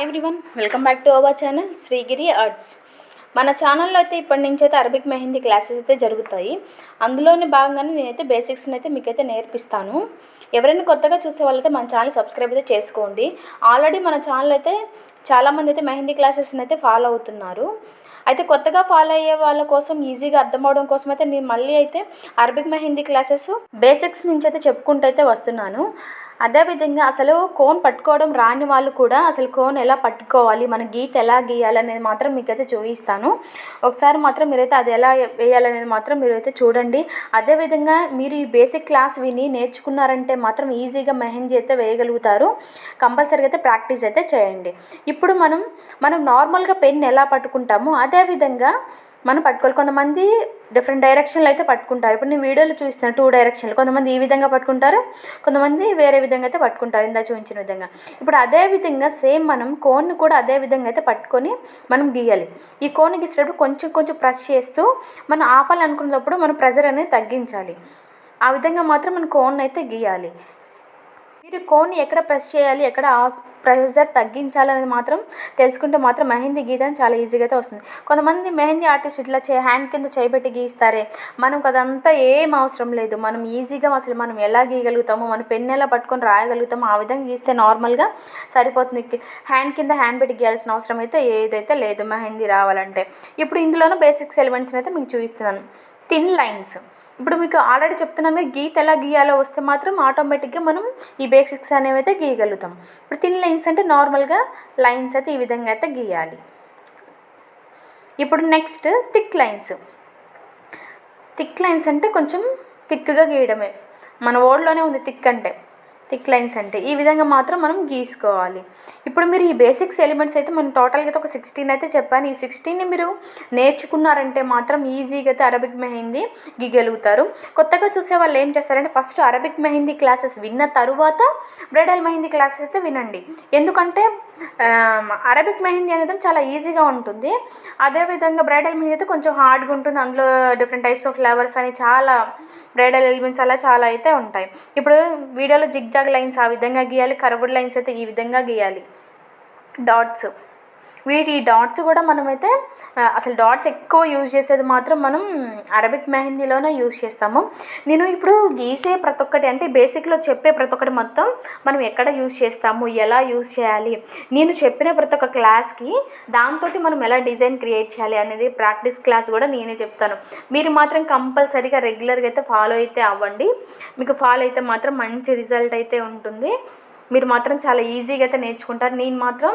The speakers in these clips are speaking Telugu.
Hi everyone welcome back to our channel Srigiri arts మన ఛానల్లో అయితే ఇప్పటి నుంచి అయితే అరబిక్ మెహందీ క్లాసెస్ అయితే జరుగుతాయి. అందులోని భాగంగానే నేనైతే బేసిక్స్ని అయితే మీకైతే నేర్పిస్తాను. ఎవరైనా కొత్తగా చూసే వాళ్ళైతే మన ఛానల్ సబ్స్క్రైబ్ అయితే చేసుకోండి. ఆల్రెడీ మన ఛానల్ అయితే చాలామంది అయితే మెహందీ క్లాసెస్ని అయితే ఫాలో అవుతున్నారు. అయితే కొత్తగా ఫాలో అయ్యే వాళ్ళ కోసం ఈజీగా అర్థం అవడం కోసం అయితే నేను మళ్ళీ అయితే అరబిక్ మెహందీ క్లాసెస్ బేసిక్స్ నుంచి అయితే చెప్పుకుంటూ అయితే వస్తున్నాను. అదేవిధంగా అసలు కోన్ పట్టుకోవడం రాని వాళ్ళు కూడా అసలు కోన్ ఎలా పట్టుకోవాలి మన గీత ఎలా గీయాలి అనేది మాత్రం మీకైతే చూపిస్తాను. ఒకసారి మాత్రం మీరైతే అది ఎలా వేయాలనేది మాత్రం మీరైతే చూడండి. అదేవిధంగా మీరు ఈ బేసిక్ క్లాస్ విని నేర్చుకున్నారంటే మాత్రం ఈజీగా మెహందీ అయితే వేయగలుగుతారు. కంపల్సరీగా అయితే ప్రాక్టీస్ అయితే చేయండి. ఇప్పుడు మనం మనం నార్మల్గా పెన్ ఎలా పట్టుకుంటామో అదేవిధంగా మనం పట్టుకోవాలి కొంతమంది డిఫరెంట్ డైరెక్షన్లు అయితే పట్టుకుంటారు. ఇప్పుడు నేను వీడియోలో చూస్తున్నాను టూ డైరెక్షన్లు కొంతమంది ఈ విధంగా పట్టుకుంటారు కొంతమంది వేరే విధంగా అయితే పట్టుకుంటారు. ఇందా చూపించిన విధంగా. ఇప్పుడు అదే విధంగా సేమ్ మనం కోన్ని కూడా అదే విధంగా అయితే పట్టుకొని మనం గీయాలి. ఈ కోన్ని గీసేటప్పుడు కొంచెం కొంచెం ప్రెస్ చేస్తూ మనం ఆపాలనుకున్నప్పుడు మనం ప్రెజర్ అనేది తగ్గించాలి. ఆ విధంగా మాత్రం మనం కోన్ అయితే గీయాలి. మీరు కోన్ని ఎక్కడ ప్రెస్ చేయాలి? ఎక్కడ ప్రెషర్ తగ్గించాలనేది మాత్రం తెలుసుకుంటే మాత్రం మెహందీ గీయడం చాలా ఈజీగా అయితే వస్తుంది. కొంతమంది మెహందీ ఆర్టిస్ట్ ఇట్లా చే హ్యాండ్ కింద చేయబెట్టి గీస్తారే మనకు అదంతా ఏం అవసరం లేదు. మనం ఈజీగా అసలు మనం ఎలా గీయగలుగుతామో మనం పెన్ ఎలా పట్టుకొని రాయగలుగుతామో ఆ విధంగా గీస్తే నార్మల్గా సరిపోతుంది. హ్యాండ్ కింద హ్యాండ్ పెట్టి గీయాల్సిన అవసరం అయితే ఏదైతే లేదు మెహందీ రావాలంటే. ఇప్పుడు ఇందులోనూ బేసిక్స్ ఎలిమెంట్స్ని అయితే మీకు చూపిస్తున్నాను. Thin lines. ఇప్పుడు మీకు ఆల్రెడీ చెప్తున్నాను కదా, గీత ఎలా గీయాలో వస్తే మాత్రం ఆటోమేటిక్గా మనం ఈ బేసిక్స్ అనేవి అయితే గీయగలుగుతాం. ఇప్పుడు థిన్ లైన్స్ అంటే నార్మల్గా లైన్స్ అయితే ఈ విధంగా అయితే గీయాలి. ఇప్పుడు next thick lines thick lines అంటే కొంచెం థిక్గా గీయడమే. మన ఓడ్లోనే ఉంది థిక్ అంటే. థిక్ లైన్స్ అంటే ఈ విధంగా మాత్రం మనం గీసుకోవాలి. ఇప్పుడు మీరు ఈ బేసిక్స్ ఎలిమెంట్స్ అయితే మనం టోటల్గా అయితే ఒక సిక్స్టీన్ అయితే చెప్పాను. ఈ సిక్స్టీన్ని మీరు నేర్చుకున్నారంటే మాత్రం ఈజీగా అయితే అరబిక్ మెహందీ గీయగలుగుతారు. కొత్తగా చూసే వాళ్ళు ఏం చేస్తారంటే ఫస్ట్ అరబిక్ మెహందీ క్లాసెస్ విన్న తరువాత బ్రైడల్ మెహందీ క్లాసెస్ అయితే వినండి. ఎందుకంటే అరబిక్ మెహందీ అనేది చాలా ఈజీగా ఉంటుంది. అదేవిధంగా బ్రైడల్ మెహందీ అయితే కొంచెం హార్డ్గా ఉంటుంది. అందులో డిఫరెంట్ టైప్స్ ఆఫ్ ఫ్లవర్స్ అని చాలా బ్రైడల్ ఎలిమెంట్స్ అలా చాలా అయితే ఉంటాయి. ఇప్పుడు వీడియోలో జిగ్జాగ్ లైన్స్ ఆ విధంగా గీయాలి కర్వ్డ్ లైన్స్ అయితే ఈ విధంగా గీయాలి. డాట్స్. వీటి డాట్స్ కూడా మనమైతే అసలు డాట్స్ ఎక్కువ యూజ్ చేసేది మాత్రం మనం అరబిక్ మెహందీలోనే యూజ్ చేస్తాము. నేను ఇప్పుడు గీసే ప్రతి ఒక్కటి అంటే బేసిక్లో చెప్పే ప్రతి ఒక్కటి మొత్తం మనం ఎక్కడ యూజ్ చేస్తాము ఎలా యూజ్ చేయాలి నేను చెప్పిన ప్రతి ఒక్క క్లాస్కి దాంతో మనం ఎలా డిజైన్ క్రియేట్ చేయాలి అనేది ప్రాక్టీస్ క్లాస్ కూడా నేనే చెప్తాను. మీరు మాత్రం కంపల్సరీగా రెగ్యులర్గా అయితే ఫాలో అయితే అవ్వండి. మీకు ఫాలో అయితే మాత్రం మంచి రిజల్ట్ అయితే ఉంటుంది. మీరు మాత్రం చాలా ఈజీగా అయితే నేర్చుకుంటారు. నేను మాత్రం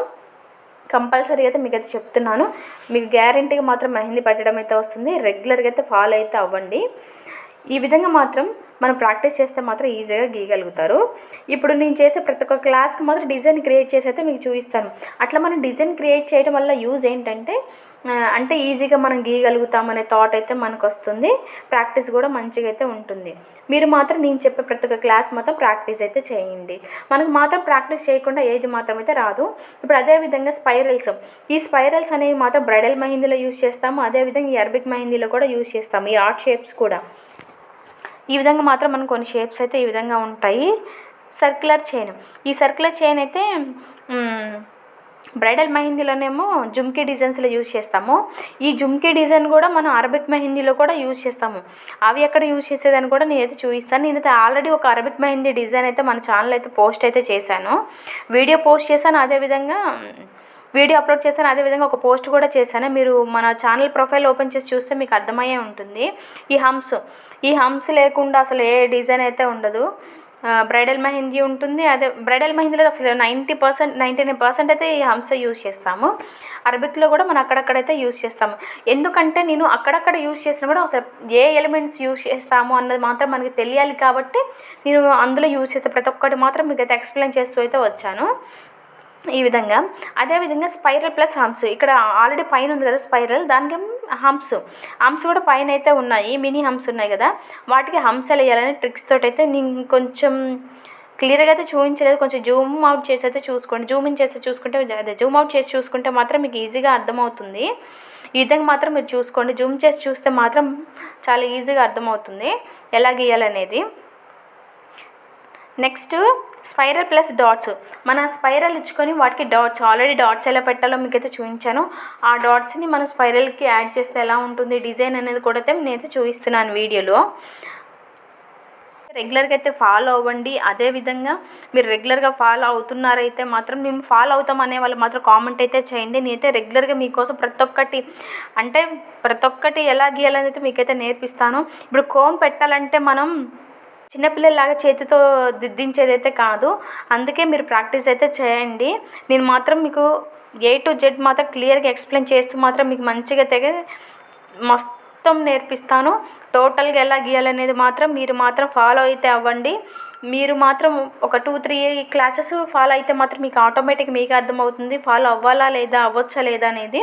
కంపల్సరీ అయితే మీకు అయితే చెప్తున్నాను. మీకు గ్యారంటీగా మాత్రం మెహందీ పెట్టడం అయితే వస్తుంది రెగ్యులర్గా అయితే ఫాలో అయితే అవ్వండి. ఈ విధంగా మాత్రం మనం ప్రాక్టీస్ చేస్తే మాత్రం ఈజీగా గీయగలుగుతారు. ఇప్పుడు నేను చేసే ప్రతి ఒక్క క్లాస్కి మాత్రం డిజైన్ క్రియేట్ చేసి అయితే మీకు చూపిస్తాను. అట్లా మనం డిజైన్ క్రియేట్ చేయడం వల్ల యూజ్ ఏంటంటే అంటే ఈజీగా మనం గీయగలుగుతాం అనే థాట్ అయితే మనకు వస్తుంది. ప్రాక్టీస్ కూడా మంచిగా అయితే ఉంటుంది. మీరు మాత్రం నేను చెప్పే ప్రతి ఒక్క క్లాస్ మాత్రం ప్రాక్టీస్ అయితే చేయండి. మనకు మాత్రం ప్రాక్టీస్ చేయకుండా ఏది మాత్రం అయితే రాదు. ఇప్పుడు అదేవిధంగా స్పైరల్స్ ఈ స్పైరల్స్ అనేవి మాత్రం బ్రైడల్ మెహందీలో యూజ్ చేస్తాము. అదేవిధంగా ఈ అరబిక్ మెహందీలో కూడా యూజ్ చేస్తాము. ఈ ఆర్ట్ షేప్స్ కూడా. ఈ విధంగా మాత్రం మనం కొన్ని షేప్స్ అయితే ఈ విధంగా ఉంటాయి. సర్క్యులర్ చైన్ ఈ సర్క్యులర్ చైన్ అయితే బ్రైడల్ మెహందీలోనేమో జుమ్కీ డిజైన్స్లో యూజ్ చేస్తాము. ఈ జుమ్కీ డిజైన్ కూడా మనం అరబిక్ మెహందీలో కూడా యూజ్ చేస్తాము. అవి ఎక్కడ యూజ్ చేసేదని కూడా నేనైతే చూపిస్తాను. నేనైతే ఆల్రెడీ ఒక అరబిక్ మెహందీ డిజైన్ అయితే మన ఛానల్ అయితే పోస్ట్ అయితే చేశాను. వీడియో పోస్ట్ చేశాను. అదేవిధంగా వీడియో అప్లోడ్ చేశాను అదేవిధంగా ఒక పోస్ట్ కూడా చేశాను. మీరు మన ఛానల్ ప్రొఫైల్ ఓపెన్ చేసి చూస్తే మీకు అర్థమయ్యే ఉంటుంది. ఈ హంప్స్ ఈ హంప్స్ లేకుండా అసలు ఏ డిజైన్ అయితే ఉండదు. బ్రైడల్ మెహందీ ఉంటుంది. అదే బ్రైడల్ మెహందీలో అసలు ninety percent ninety nine percent అయితే ఈ హంస యూజ్ చేస్తాము. అరబిక్లో కూడా మనం అక్కడక్కడైతే యూజ్ చేస్తాము. ఎందుకంటే నేను అక్కడక్కడ యూజ్ చేసినా కూడా అసలు ఏ ఎలిమెంట్స్ యూజ్ చేస్తాము అన్నది మాత్రం మనకి తెలియాలి కాబట్టి నేను అందులో యూజ్ చేస్తే ప్రతి ఒక్కటి మాత్రం మీకు అయితే ఎక్స్ప్లెయిన్ చేస్తూ అయితే వచ్చాను. ఈ విధంగా. అదేవిధంగా స్పైరల్ ప్లస్ హంప్స్ ఇక్కడ ఆల్రెడీ పైన ఉంది కదా స్పైరల్ దానికి హంప్స్ హంప్స్ కూడా పైన అయితే ఉన్నాయి మినీ హంప్స్ ఉన్నాయి కదా. వాటికి హంప్స్ వేయాలని ట్రిక్స్ తోటి అయితే నేను కొంచెం క్లియర్గా అయితే చూపించలేదు. కొంచెం జూమ్ అవుట్ చేసి అయితే చూసుకోండి. జూమ్ ఇన్ చేసి చూసుకుంటే అదే జూమ్ అవుట్ చేసి చూసుకుంటే మాత్రం మీకు ఈజీగా అర్థమవుతుంది. ఈ విధంగా మాత్రం మీరు చూసుకోండి. జూమ్ చేసి చూస్తే మాత్రం చాలా ఈజీగా అర్థమవుతుంది. ఎలా గీయాలనేది. Next spiral plus dots. మన స్పైరల్ ఇచ్చుకొని వాటికి డాట్స్ ఆల్రెడీ డాట్స్ ఎలా పెట్టాలో మీకైతే చూపించాను. ఆ డాట్స్ని మనం స్పైరల్కి యాడ్ చేస్తే ఎలా ఉంటుంది డిజైన్ అనేది కూడా అయితే నేనైతే చూపిస్తున్నాను వీడియోలో. రెగ్యులర్గా అయితే ఫాలో అవ్వండి. అదేవిధంగా మీరు రెగ్యులర్గా ఫాలో అవుతున్నారైతే మాత్రం మేము ఫాలో అవుతాం అనే వాళ్ళు మాత్రం కామెంట్ అయితే చేయండి. నేనైతే రెగ్యులర్గా మీకోసం ప్రతి ఒక్కటి అంటే ప్రతి ఒక్కటి ఎలా గీయాలని అయితే మీకైతే నేర్పిస్తాను. ఇప్పుడు కోన్ పెట్టాలంటే మనం చిన్నపిల్లలాగా చేతితో దిద్దించేది అయితే కాదు. అందుకే మీరు ప్రాక్టీస్ అయితే చేయండి. నేను మాత్రం మీకు ఏ టు జెడ్ మాత్రం క్లియర్గా ఎక్స్ప్లెయిన్ చేస్తూ మాత్రం మీకు మంచిగా తెగ మొత్తం నేర్పిస్తాను. టోటల్గా ఎలా గీయాలనేది మాత్రం మీరు మాత్రం ఫాలో అయితే అవ్వండి. మీరు మాత్రం ఒక టూ త్రీ క్లాసెస్ ఫాలో అయితే మాత్రం మీకు ఆటోమేటిక్ మీకు అర్థమవుతుంది. ఫాలో అవ్వాలా లేదా అవ్వచ్చా లేదా అనేది.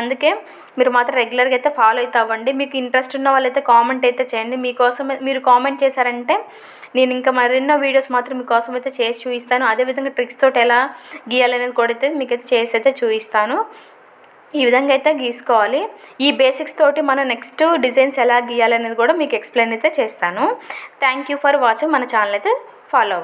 అందుకే మీరు మాత్రం రెగ్యులర్గా అయితే ఫాలో అయితే అవ్వండి. మీకు ఇంట్రెస్ట్ ఉన్న వాళ్ళైతే కామెంట్ అయితే చేయండి. మీకోసం మీరు కామెంట్ చేశారంటే నేను ఇంకా మరెన్నో వీడియోస్ మాత్రం మీకోసం అయితే చేసి చూపిస్తాను. అదేవిధంగా ట్రిక్స్ తోటి ఎలా గీయాలనేది కూడా అయితే మీకైతే చేసి అయితే చూపిస్తాను. ఈ విధంగా అయితే గీసుకోవాలి. ఈ బేసిక్స్ తోటి మనం నెక్స్ట్ డిజైన్స్ ఎలా గీయాలనేది కూడా మీకు ఎక్స్ప్లెయిన్ అయితే చేస్తాను. థ్యాంక్ యూ ఫర్ వాచింగ్ మన ఛానల్ అయితే ఫాలో